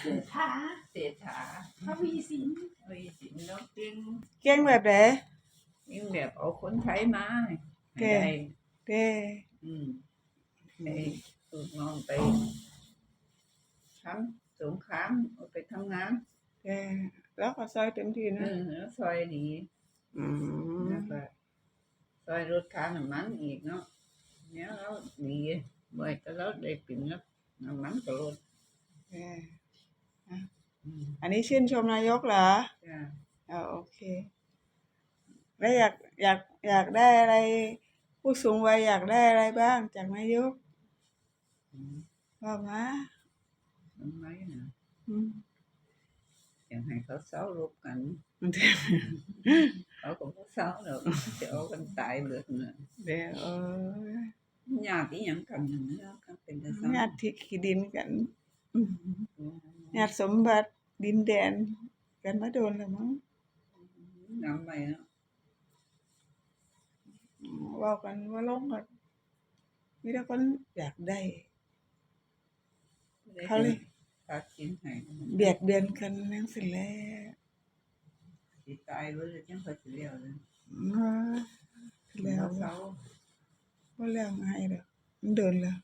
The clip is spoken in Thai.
เศรษฐาเศรษฐาทวีสินวีสินแล้วเก่งเก่งแบบไหนยิ่งแบบเอาคนไทยมาให้เก่งได้เด้อืมในสูตรน้องไปทำสงครามเอาไปทำงานเด้แล้วก็ซอยเต็มที่เอนะอแล้วซอยดีอืมแล้วก็ซอยรถค่าน้ำมันอีกเนาะเนี่ยแล้วดีบ่อยแต่แล้วได้ปิ่นแล้วน้ำมันก็ลดเด้อืม อันนี้ชื่นชมนายกเหรอจ้าอ๋อโอเค แล้วอยากอยากอยากได้อะไร ผู้สูงวัยอยากได้อะไรบ้างจากนายกอืมว่ามาทำไมนะอืมอยากให้เขาเศร้ารบกันเขาก็บ่เศร้าหรอกจะเอากันตายเบิดเน่ะเดี๋ยวเออญาติอีหยังกันนั่นนะก็เป็นแต่เศร้าญาติที่ขี้ดินกันอืมอืม ญาติสมบัติดินแดน กันมาโดนแล้วมั้งนำไปเนาะอืมเว่ากันว่าลงกันมีแต่คนอยากได้ เขาเลยตากินให้เบียดเบียนกันนั่งสิแล้วสิตายเบิดเลยจังค่อยสิเลี้ยวเลยอืมแล้วเศร้าว่าแล้วไงเด้อมันเดินแล้ว